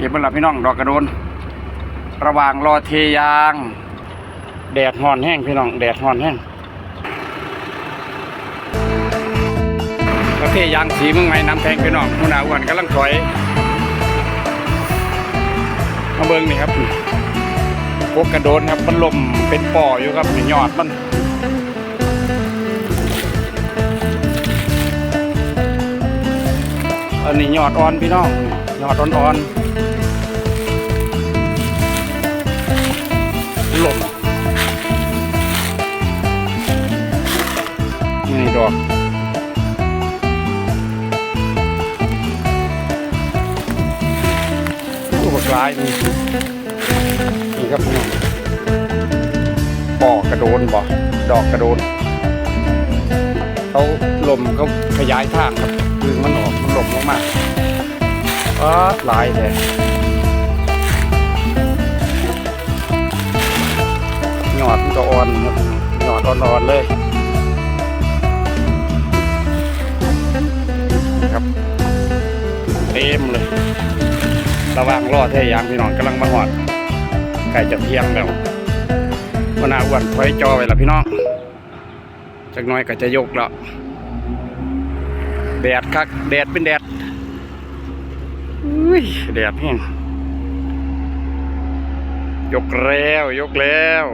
เก็บมันละพี่น้องดอกกระโดน ระหว่างรอเทยาง แดดห่อนแห้งพี่น้องแดดห่อนแห้งก็เทยางสีเมึงไงน้ำแทงพี่น้องหัวหน้าอ้วนกำลังถอยมาเบิ้งนี่ครับพวกกระโดนครับมันลมเป็นป่ออยู่ครับนี่ยอดมันอันนี้ยอดอ่อนพี่น้องยอดอ่อนๆ อุปกรณ์นี่นี่ครับพี่น้องปอกกระโดนบ่ดอกกระโดนเขาลมเขาขยายทางครับคือมันออกมันลมลงมาอ้าหลายแท้หยอดมันก็อ่อนครับหยอดอ่อนๆเลยครับเต็มเลย ระว่างรอเทยางพี่น้องกำลังมาหอดไก่จะเที่ยงแล้ววันอาอ้วนถอยจอไว้ละพี่น้องจักน้อยก็จะยกแล้วแดดคักแดดเป็นแดดอุ้ยแดดแห้งยกแล้วยกแล้ว